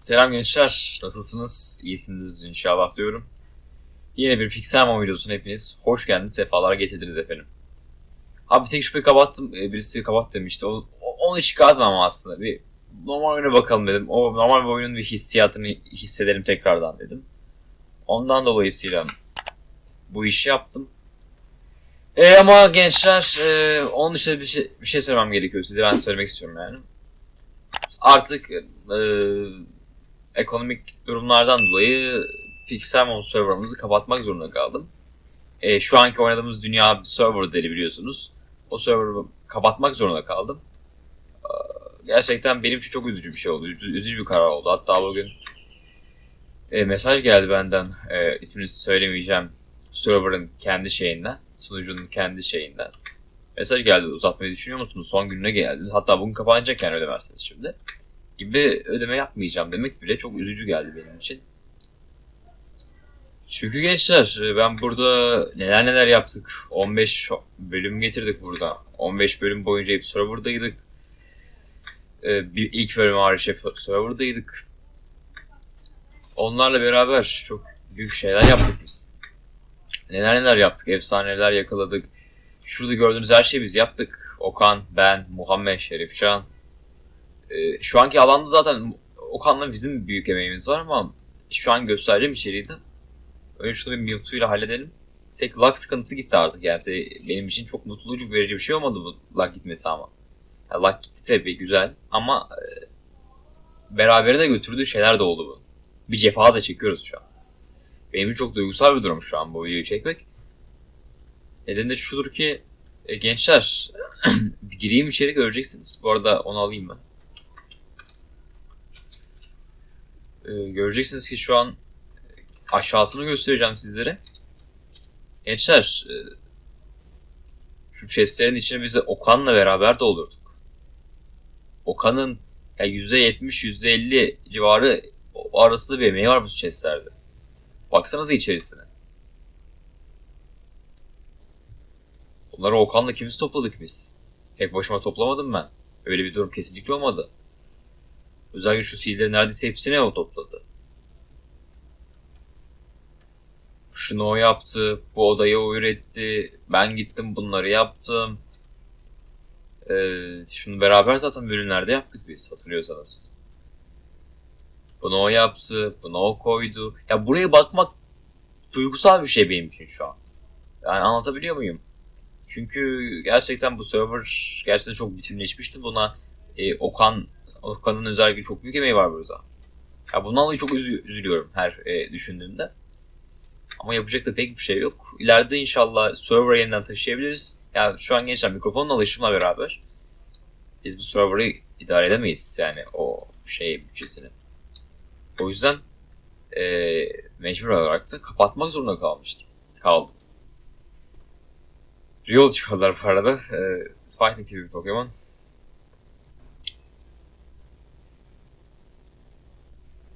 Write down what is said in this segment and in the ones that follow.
Selam gençler. Nasılsınız? İyisiniz inşallah diyorum. Yine bir Pixelmon videosuna hepiniz hoş geldiniz. Sefalar getirdiniz efendim. Abi tek şüphe kapattım. Ee, Birisi kapat demişti. O- onu hiç çıkartmam aslında. Bir normal oyuna bakalım dedim. O normal bir oyunun bir hissiyatını hissedelim tekrardan dedim. Ondan dolayısıyla bu işi yaptım. E ama gençler e, onun dışında bir şey, bir şey söylemem gerekiyor size. Ben söylemek istiyorum yani. Artık e, ekonomik durumlardan dolayı Pixelmon serverımızı kapatmak zorunda kaldım. E, şu anki oynadığımız dünya bir server deli biliyorsunuz. O server'ı kapatmak zorunda kaldım. E, gerçekten benim için çok üzücü bir şey oldu. Üzü- üzücü bir karar oldu. Hatta bugün e, mesaj geldi benden. E, ismini söylemeyeceğim. Server'ın kendi şeyinden. Sunucunun kendi şeyinden. Mesaj geldi uzatmayı düşünüyor musunuz? Son gününe geldi. Hatta bugün kapanacak yani ödemezseniz şimdi gibi ödeme yapmayacağım demek bile çok üzücü geldi benim için. Çünkü gençler e, ben burada neler neler yaptık. 15 bölüm getirdik burada. 15 bölüm boyunca hep serverdaydık. Ee, Bir ilk bölüm hariç hep serverdaydık. Onlarla beraber çok büyük şeyler yaptık biz. Neler neler yaptık. Efsaneler yakaladık. Şurada gördüğünüz her şeyi biz yaptık. Okan, ben, Muhammed, Şerifcan, ee, şu anki alanda zaten Okan'la bizim büyük emeğimiz var ama şu an göstereceğim içeriği de önce şunu bir Mewtwo'yla halledelim. Tek lag sıkıntısı gitti artık yani benim için çok mutlulucu verici bir şey olmadı bu lag gitmesi ama. Ya, lag gitti tabii güzel ama e, beraberine götürdüğü şeyler de oldu bu. Bir cefa da çekiyoruz şu an. Benim için çok duygusal bir durum şu an bu videoyu çekmek. Nedeni de şudur ki e, gençler gireyim içeri göreceksiniz. Bu arada onu alayım ben. Ee, göreceksiniz ki şu an aşağısını göstereceğim sizlere. Gençler, e, şu chestlerin içine bize Okan'la beraber doldurduk. Okan'ın ya %70, %50 civarı arasında bir emeği var bu chestlerde. Baksanıza içerisine. Bunları Okan'la ikimiz topladık biz. Tek başıma toplamadım ben. Öyle bir durum kesinlikle olmadı. Özellikle şu seal'lerin neredeyse hepsini o topladı. Şunu o yaptı, bu odayı o üretti, ben gittim bunları yaptım. Ee, şunu beraber zaten bölümlerde yaptık biz hatırlıyorsanız. Bunu o yaptı, bunu o koydu. Ya buraya bakmak duygusal bir şey benim için şu an. Yani anlatabiliyor muyum? Çünkü gerçekten bu server gerçekten çok bütünleşmişti. Buna e, Okan Okan'ın özellikle çok büyük emeği var burada. Ya bundan dolayı çok üzü- üzülüyorum her e, düşündüğümde. Ama yapacak da pek bir şey yok. İleride inşallah server'ı yeniden taşıyabiliriz. Yani şu an gençler mikrofonun alışımla beraber biz bu server'ı idare edemeyiz yani o şey bütçesini. O yüzden e, mecbur olarak da kapatmak zorunda kalmıştım. Kaldım. Riol çıkardılar bu arada. E, Fighting TV Pokemon.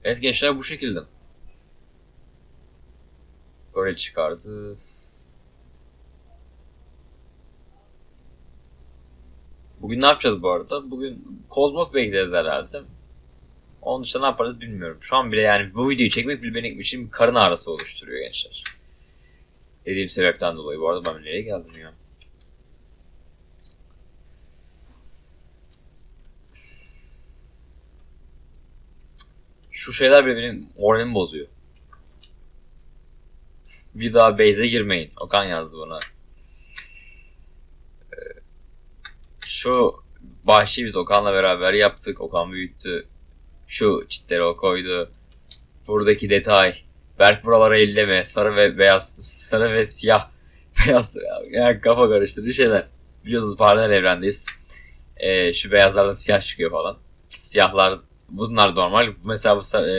Evet gençler bu şekilde. Böyle çıkardı. Bugün ne yapacağız bu arada? Bugün Kozmok bekleriz herhalde. Onun dışında ne yaparız bilmiyorum. Şu an bile yani bu videoyu çekmek bile benim için karın ağrısı oluşturuyor gençler. Dediğim sebepten dolayı. Bu arada ben nereye geldim ya? Şu şeyler bile benim moralimi bozuyor. Bir daha base'e girmeyin. Okan yazdı buna. Ee, Şu bahşi biz Okan'la beraber yaptık. Okan büyüttü. Şu çitleri o koydu. Buradaki detay. Berk buraları elleme. Sarı ve beyaz. Sarı ve siyah. Beyaz. Yani kafa karıştırıcı şeyler. Biliyorsunuz paralel evrendeyiz. Ee, şu beyazlardan siyah çıkıyor falan. Siyahlar bunlar normal. Mesela bu, sarı, e,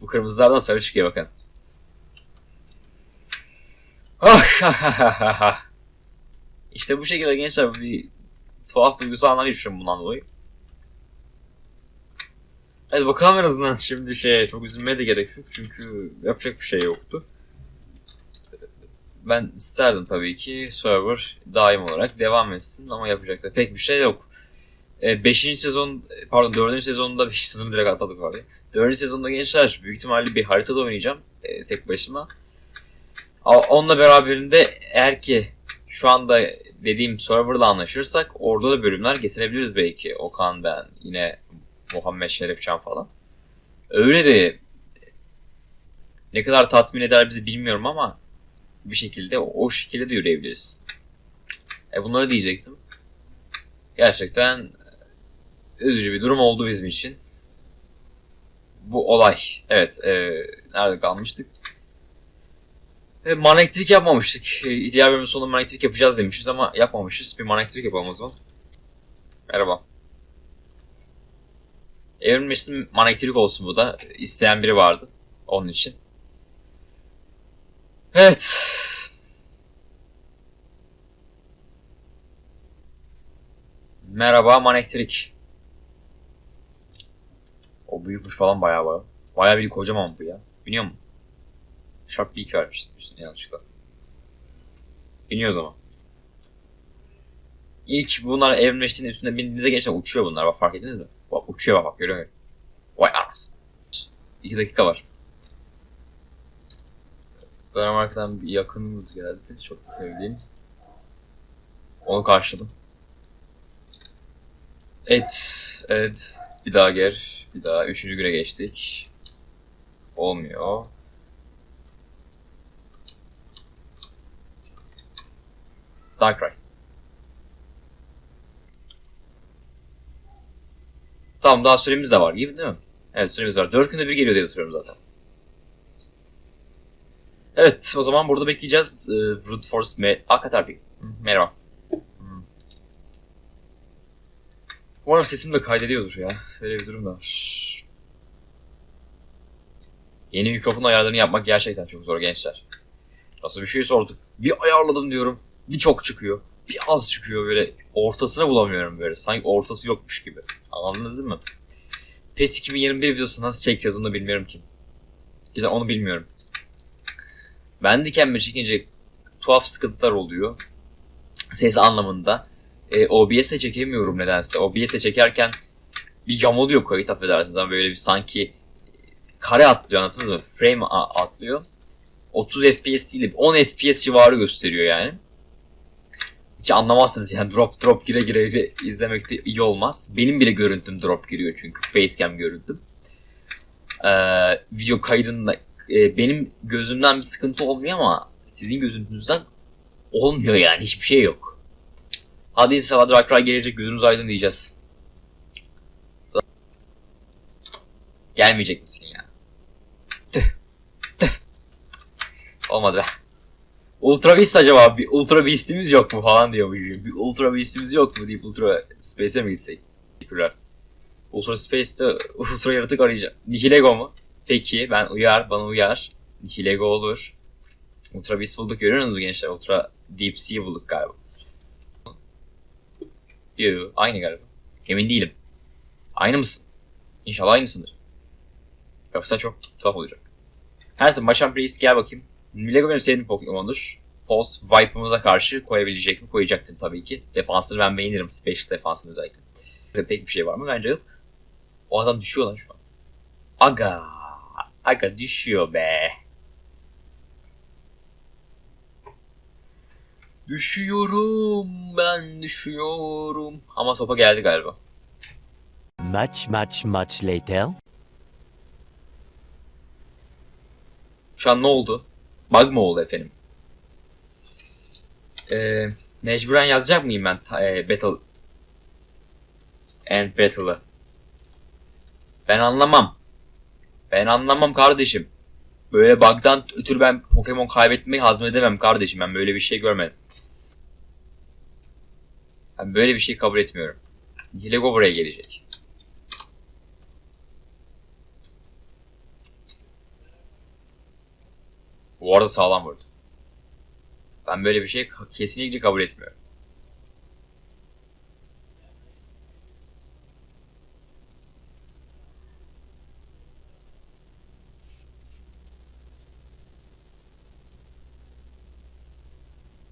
bu kırmızılardan sarı çıkıyor bakın. Oh, işte bu şekilde gençler bir tuhaf duygusal anlar yaşıyorum bundan dolayı. Hadi bakalım en azından şimdi şey çok üzülmeye de gerek yok çünkü yapacak bir şey yoktu. Ben isterdim tabii ki server daim olarak devam etsin ama yapacak da pek bir şey yok. 5. sezon pardon 4. sezonunda 5. sezonu direkt atladık ya. Dördüncü sezonda gençler büyük ihtimalle bir haritada oynayacağım e, tek başıma. Onunla beraberinde eğer ki şu anda dediğim serverla anlaşırsak orada da bölümler getirebiliriz belki. Okan ben yine Muhammed Şerifcan falan. Öyle de ne kadar tatmin eder bizi bilmiyorum ama bir şekilde o şekilde de yürüyebiliriz. E bunları diyecektim. Gerçekten üzücü bir durum oldu bizim için. Bu olay. Evet. E, nerede kalmıştık? E, manektik yapmamıştık. E, diğer bölümün sonunda manektik yapacağız demişiz ama yapmamışız. Bir manektik yapalım o zaman. Merhaba. Evrilmesin manektirik olsun bu da. İsteyen biri vardı. Onun için. Evet. Merhaba manektirik. O büyükmüş falan bayağı bayağı. Bayağı bir kocaman bu ya. Biliyor musun? Sharp bir vermiştim üstüne yanlışlıkla. Biniyor o zaman. İlk bunlar evrimleştiğinde üstünde bindiğinizde gençler uçuyor bunlar. Bak fark ettiniz mi? Bak uçuyor bak bak görüyor? Vay anasını. 2 dakika var. Danimarka'dan bir yakınımız geldi. Çok da sevdiğim. Onu karşıladım. Evet, evet. Bir daha gel. Bir daha. Üçüncü güne geçtik. Olmuyor. Darkrai. Tamam daha süremiz de var gibi değil mi? Evet süremiz var. 4 günde bir geliyor diye hatırlıyorum zaten. Evet o zaman burada bekleyeceğiz. Ee, Brute Force me Akatarpi. Hı, Merhaba. Umarım sesim de kaydediyordur ya. Öyle bir durum da var. Yeni mikrofon ayarlarını yapmak gerçekten çok zor gençler. Nasıl bir şey sorduk. Bir ayarladım diyorum. Bir çok çıkıyor. Bir az çıkıyor böyle. Ortasını bulamıyorum böyle. Sanki ortası yokmuş gibi. Anladınız değil mi? PES 2021 videosu nasıl çekeceğiz onu bilmiyorum ki. Güzel onu bilmiyorum. Ben de kendime çekince tuhaf sıkıntılar oluyor. Ses anlamında. E, OBS'e çekemiyorum nedense. OBS'e çekerken bir yamuluyor kayıt affedersiniz ama böyle bir sanki kare atlıyor anladınız mı? Frame atlıyor. 30 FPS değil de 10 FPS civarı gösteriyor yani. Hiç anlamazsınız yani drop drop gire gire izlemek de iyi olmaz. Benim bile görüntüm drop giriyor çünkü facecam görüntüm. Ee, video kaydında e, benim gözümden bir sıkıntı olmuyor ama sizin gözünüzden olmuyor yani hiçbir şey yok. Hadi inşallah Darkrai gelecek gözünüz aydın diyeceğiz. Gelmeyecek misin ya? Olmadı be. Ultra Beast acaba bir Ultra Beast'imiz yok mu falan diyor bu. Bir Ultra Beast'imiz yok mu deyip Ultra Space'e mi gitsek? Teşekkürler. Ultra Space'te Ultra yaratık arayacağım. Nihilego mu? Peki ben uyar bana uyar. Nihilego olur. Ultra Beast bulduk görüyor musunuz gençler? Ultra Deep Sea bulduk galiba. Yo, aynı galiba. Emin değilim. Aynı mısın? İnşallah aynısındır. Yoksa çok tuhaf olacak. Her zaman Maşan Priest gel bakayım. Milego benim sevdiğim Pokemon'dur. Pulse Vipe'ımıza karşı koyabilecek mi? Koyacaktım tabii ki. Defansını ben beğenirim. Special defansını özellikle. Ve pek bir şey var mı? Bence. O adam düşüyor lan şu an. Aga. Aga düşüyor be. Düşüyorum ben düşüyorum. Ama sopa geldi galiba. Much, much, much later. Şu an ne oldu? Bug mı oldu efendim? Ee, mecburen yazacak mıyım ben e, Battle and Battle'ı? Ben anlamam. Ben anlamam kardeşim. Böyle bug'dan ötürü ben Pokemon kaybetmeyi hazmedemem kardeşim. Ben böyle bir şey görmedim. Ben böyle bir şey kabul etmiyorum. Lego buraya gelecek. Bu arada sağlam vurdu. Ben böyle bir şey kesinlikle kabul etmiyorum.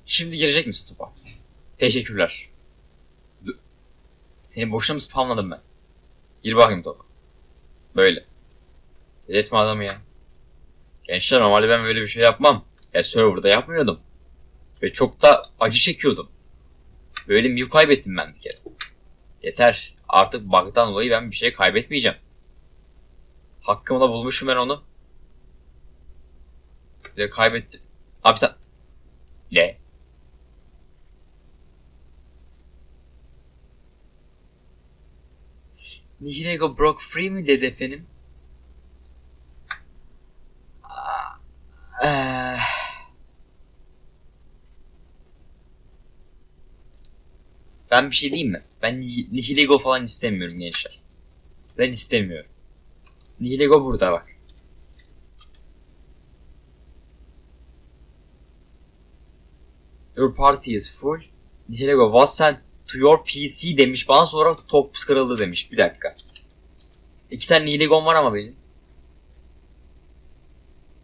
Şimdi girecek misin topa? Teşekkürler. Seni boşuna mı spamladım ben? Gir bakayım topa. Böyle. Delirtme adamı ya. Gençler normalde ben böyle bir şey yapmam. Ya serverda yapmıyordum. Ve çok da acı çekiyordum. Böyle mute kaybettim ben bir kere. Yeter. Artık bug'dan dolayı ben bir şey kaybetmeyeceğim. Hakkımda bulmuşum ben onu. Ve kaybettim. Abi sen... Ne? Nihilego broke free mi dedi efendim? Eee. Ben bir şey diyeyim mi? Ben Ni- Nihilego falan istemiyorum gençler. Ben istemiyorum. Nihilego burada bak. Your party is full. Nihilego was sent to your PC demiş bana sonra top kırıldı demiş. Bir dakika. İki tane Nihilegon var ama benim.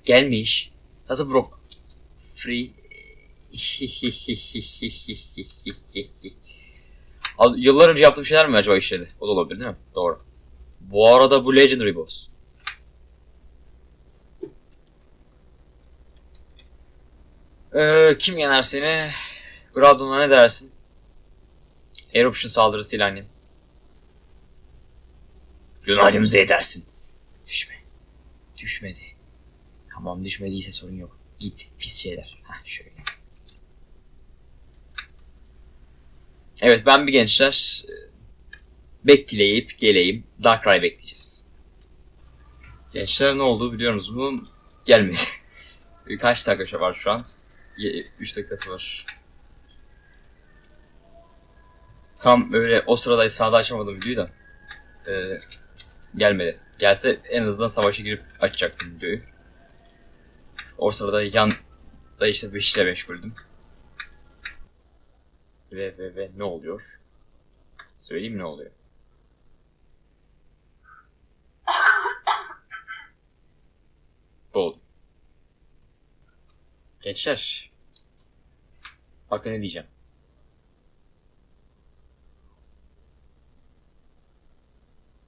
Gelmiş. Nasıl bro? Free. Yıllar önce yaptığım şeyler mi acaba işledi? O da olabilir değil mi? Doğru. Bu arada bu Legendary Boss. Ee, kim yener seni? Groudon'a ne dersin? Eruption saldırısıyla annem. Yunanimize edersin. Düşme. Düşmedi. Tamam düşmediyse sorun yok. Git pis şeyler. Hah şöyle. Evet ben bir gençler e, bekleyip geleyim. Darkrai bekleyeceğiz. Gençler ne oldu biliyor musunuz? Gelmedi. Kaç dakika var şu an? 3 dakikası var. Tam öyle o sırada esnada açamadım videoyu da. Ee, gelmedi. Gelse en azından savaşa girip açacaktım videoyu. O sırada yan da işte bir işle meşguldüm. Ve ve ve ne oluyor? Söyleyeyim ne oluyor? Bu oldu. Gençler. Bakın ne diyeceğim.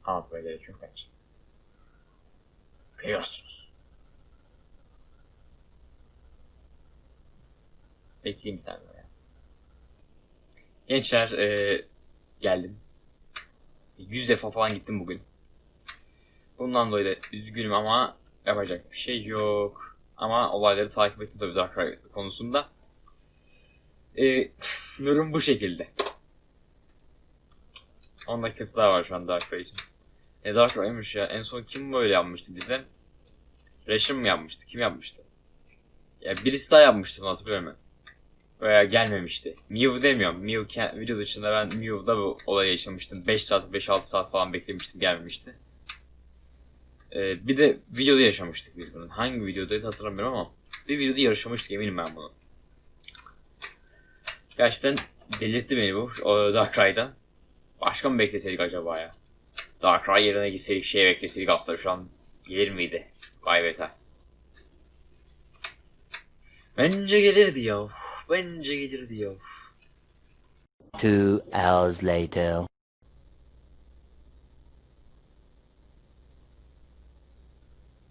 Anlatmaya gerek yok bence. Görüyorsunuz. Bekleyeyim sen ya. Gençler eee, geldim. Yüz defa falan gittim bugün. Bundan dolayı da üzgünüm ama yapacak bir şey yok. Ama olayları takip ettim tabii Darkrai konusunda. Eee durum bu şekilde. 10 dakikası daha var şu an Darkrai için. E Darkrai'ymış ya. En son kim böyle yapmıştı bize? Reşim mi yapmıştı? Kim yapmıştı? Ya birisi daha yapmıştı bunu hatırlıyorum ben. Veya gelmemişti. Mew demiyorum. Mew video dışında ben Mew'da bu olayı yaşamıştım. 5 saat, 5-6 saat falan beklemiştim gelmemişti. Ee, bir de videoda yaşamıştık biz bunun. Hangi videodaydı hatırlamıyorum ama bir videoda yaşamıştık eminim ben bunu. Gerçekten delirtti beni bu o Darkrai'da. Başka mı bekleseydik acaba ya? Darkrai yerine gitseydik şey bekleseydik aslında şu an gelir miydi? Vay beter. Bence gelirdi ya. Bence gelirdi ya. Two hours later.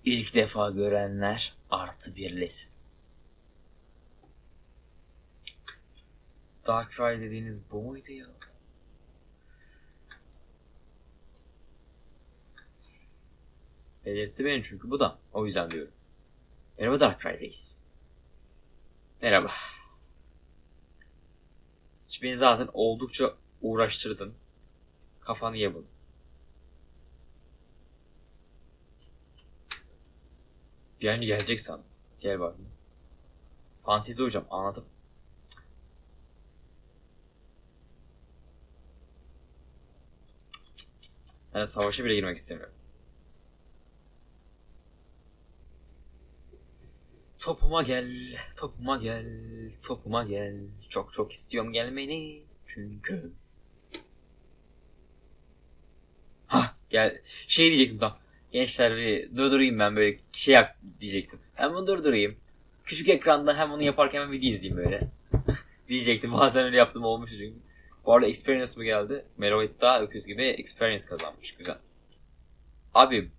İlk defa görenler artı birlesin. Darkrai dediğiniz bu muydu ya? Belirtti beni çünkü bu da. O yüzden diyorum. Merhaba Darkrai Reis. Merhaba. Beni zaten oldukça uğraştırdın. Kafanı ye bunu. Yani gelecek sandım. Gel bakayım. Fantezi hocam anladım. Seninle savaşa bile girmek istemiyorum. Topuma gel, topuma gel, topuma gel. Çok çok istiyorum gelmeni çünkü. Ha gel. Şey diyecektim tam. Gençler bir durdurayım ben böyle şey yap diyecektim. Hem bunu durdurayım. Küçük ekranda hem onu yaparken ben video izleyeyim böyle. diyecektim. Bazen öyle yaptım olmuş çünkü. Bu arada experience mı geldi? Meroid daha öküz gibi experience kazanmış. Güzel. Abi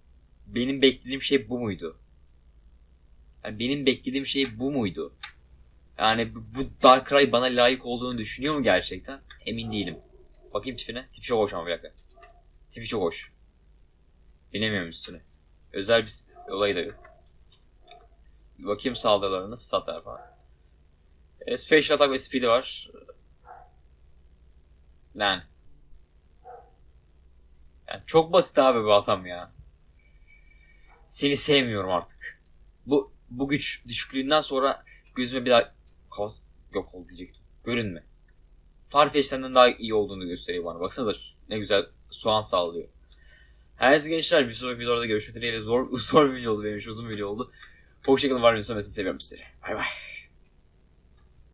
benim beklediğim şey bu muydu? Yani benim beklediğim şey bu muydu? Yani bu Darkrai bana layık olduğunu düşünüyor mu gerçekten? Emin değilim. Bakayım tipine. Tipi çok hoş ama bir dakika. Tipi çok hoş. Binemiyorum üstüne. Özel bir olayı da yok. Bakayım saldırılarını. Statlar falan. E, special attack ve speed'i var. Yani. yani. Çok basit abi bu adam ya. Seni sevmiyorum artık. Bu bu güç düşüklüğünden sonra gözüme bir daha yok oldu diyecektim. Görünme. Farfetch'ten daha iyi olduğunu gösteriyor bana. Baksanıza ne güzel soğan sağlıyor. Her neyse gençler bir sonraki videoda görüşmek dileğiyle zor, zor bir video oldu benim için uzun bir video oldu. Hoşçakalın var mısın? Seviyorum sizleri. Bay bay.